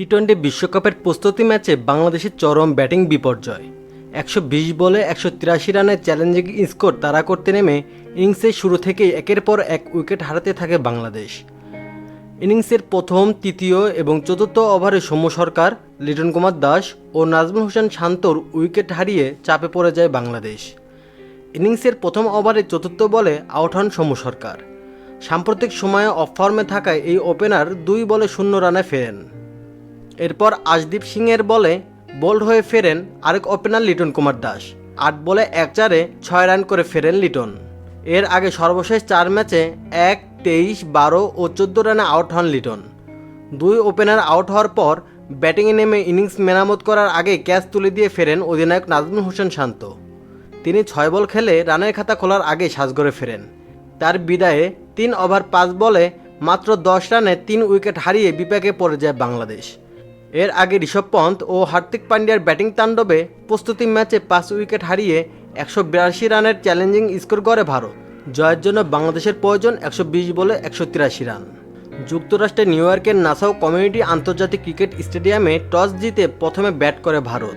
T twenty বিশ্বকাপের প্রস্তুতি ম্যাচে বাংলাদেশের চরম ব্যাটিং বিপর্যয়। একশো বিশ বলে একশো তিরাশি রানের চ্যালেঞ্জিং স্কোর তারা করতে নেমে ইনিংসের শুরু থেকেই একের পর এক উইকেট হারাতে থাকে বাংলাদেশ। ইনিংসের প্রথম, তৃতীয় এবং চতুর্থ ওভারে সৌম্য সরকার, লিটন কুমার দাস ও নাজমুল হোসেন শান্তর উইকেট হারিয়ে চাপে পড়ে যায় বাংলাদেশ। ইনিংসের প্রথম ওভারে চতুর্থ বলে আউট হন সৌম্য সরকার। সাম্প্রতিক সময়ে অফ ফর্মে থাকায় এই ওপেনার দুই বলে শূন্য রানে ফেরেন। এরপর আশদীপ সিংয়ের বলে বোল্ড হয়ে ফেরেন আরেক ওপেনার লিটন কুমার দাস। আট বলে এক চারে ছয় রান করে ফেরেন লিটন। এর আগে সর্বশেষ চার ম্যাচে এক, তেইশ, বারো ও চোদ্দ রানে আউট হন লিটন। দুই ওপেনার আউট হওয়ার পর ব্যাটিংয়ে নেমে ইনিংস মেরামত করার আগে ক্যাচ তুলে দিয়ে ফেরেন অধিনায়ক নাজমুল হোসেন শান্ত। তিনি ছয় বল খেলে রানের খাতা খোলার আগে সাজগড়ে ফেরেন। তার বিদায়ে তিন ওভার পাঁচ বলে মাত্র দশ রানে তিন উইকেট হারিয়ে বিপাকে পড়ে যায় বাংলাদেশ। এর আগে ঋষভ পন্থ ও হার্দিক পান্ডিয়ার ব্যাটিং তাণ্ডবে প্রস্তুতি ম্যাচে পাঁচ উইকেট হারিয়ে একশো বিরাশি রানের চ্যালেঞ্জিং স্কোর করে ভারত। জয়ের জন্য বাংলাদেশের প্রয়োজন একশো বিশ বলে একশো তিরাশি রান। যুক্তরাষ্ট্রের নিউ ইয়র্কের নাসাও কমিউনিটি আন্তর্জাতিক ক্রিকেট স্টেডিয়ামে টস জিতে প্রথমে ব্যাট করে ভারত।